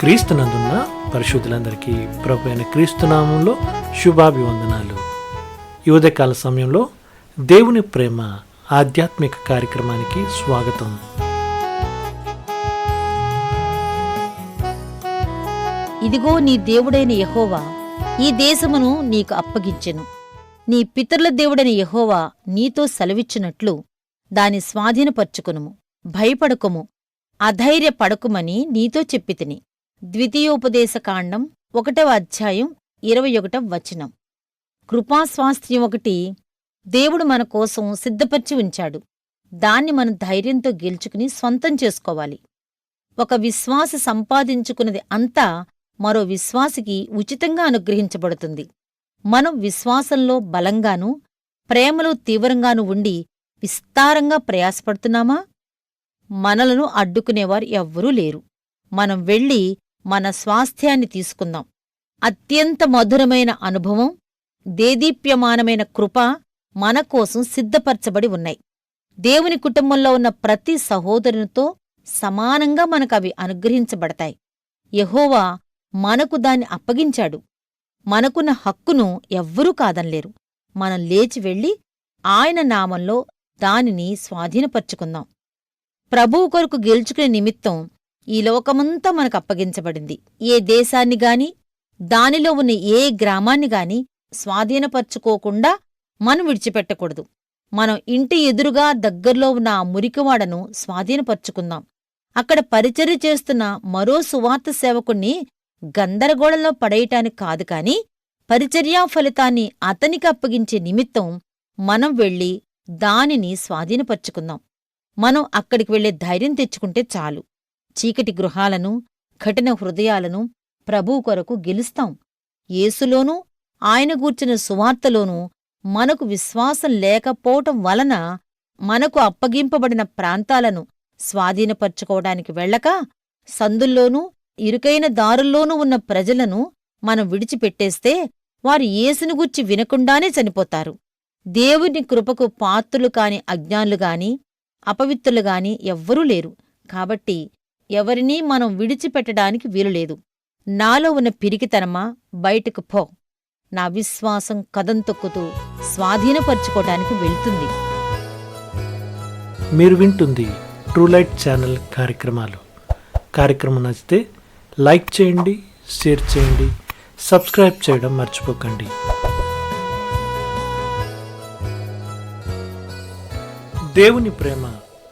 క్రీస్తునందున్న పరిశుద్ధులందరికీ ప్రభు అయిన క్రీస్తునామంలో శుభాభివందనాలు. ఈ ఉదయకాల సమయంలో దేవుని ప్రేమ ఆధ్యాత్మిక కార్యక్రమానికి స్వాగతం. ఇదిగో నీ దేవుడైన యహోవా ఈ దేశమును నీకు అప్పగించెను. నీ పితరుల దేవుడైన యహోవా నీతో సెలవిచ్చినట్లు దాని స్వాధీనపర్చుకొనుము. భయపడకుము అధైర్యపడకుమని నీతో చెప్పితిని ద్వితీయోపదేశకాండం ఒకటవ అధ్యాయం ఇరవై ఒకటవ వచనం. కృపాస్వాస్థ్యం ఒకటి దేవుడు మన కోసం సిద్ధపరిచి ఉంచాడు. దాన్ని మనం ధైర్యంతో గెలుచుకుని స్వంతం చేసుకోవాలి. ఒక విశ్వాస సంపాదించుకున్నది అంతా మరో విశ్వాసికి ఉచితంగా అనుగ్రహించబడుతుంది. మనం విశ్వాసంలో బలంగానూ ప్రేమలో తీవ్రంగానూ ఉండి విస్తారంగా ప్రయాసపడుతున్నామా? మనలను అడ్డుకునేవారు ఎవ్వరూ లేరు. మనం వెళ్ళి మన స్వాస్థ్యాన్ని తీసుకుందాం. అత్యంత మధురమైన అనుభవం దేదీప్యమానమైన కృప మనకోసం సిద్ధపరచబడి ఉన్నాయి. దేవుని కుటుంబంలో ఉన్న ప్రతి సహోదరునితో సమానంగా మనకవి అనుగ్రహించబడతాయి. యహోవా మనకు దాన్ని అప్పగించాడు. మనకున్న హక్కును ఎవ్వరూ కాదనలేరు. మనం లేచి వెళ్ళి ఆయన నామంలో దానిని స్వాధీనపర్చుకుందాం. ప్రభువు కొరకు గెలుచుకునే నిమిత్తం ఈ లోకమంతా మనకు అప్పగించబడింది ఏ దేశాన్ని గాని దానిలో ఉన్న ఏ గ్రామాన్ని గాని స్వాధీనపర్చుకోకుండా మనం విడిచిపెట్టకూడదు. మనం ఇంటి ఎదురుగా దగ్గర్లో ఉన్న ఆ మురికివాడను స్వాధీనపర్చుకుందాం. అక్కడ పరిచర్య చేస్తున్న మరో సువార్త సేవకుణ్ణి గందరగోళంలో పడేయటానికి కాదు కాని పరిచర్యా ఫలితాన్ని అతనికి అప్పగించే నిమిత్తం మనం వెళ్ళి దానిని స్వాధీనపర్చుకుందాం. మనం అక్కడికి వెళ్ళే ధైర్యం తెచ్చుకుంటే చాలు. చీకటి గృహాలను కఠిన హృదయాలను ప్రభువు కొరకు గెలుస్తాం. యేసులోనూ ఆయన గూర్చిన సువార్తలోనూ మనకు విశ్వాసం లేకపోవటం వలన మనకు అప్పగింపబడిన ప్రాంతాలను స్వాధీనపర్చుకోవడానికి వెళ్ళక సందుల్లోనూ ఇరుకైన దారుల్లోనూ ఉన్న ప్రజలను మనం విడిచిపెట్టేస్తే వారు యేసును గుర్చి వినకుండానే చనిపోతారు. దేవుని కృపకు పాత్రులు కాని అజ్ఞానులుగాని అపవిత్రులుగాని ఎవ్వరూ లేరు. కాబట్టి ఎవరినీ మనం విడిచిపెట్టడానికి వీలులేదు నాలో ఉన్న పిరికితనమా? బయటకు పో. నా విశ్వాసం కదం తొక్కుతూ స్వాధీనపరుచుకోవడానికి వెళ్తుంది. మీరు వింటుంది ట్రూ లైట్ ఛానల్ కార్యక్రమాలు. కార్యక్రమం నచ్చితే లైక్ చేయండి షేర్ చేయండి సబ్స్క్రైబ్ చేయడం మర్చిపోకండి. దేవుని ప్రేమ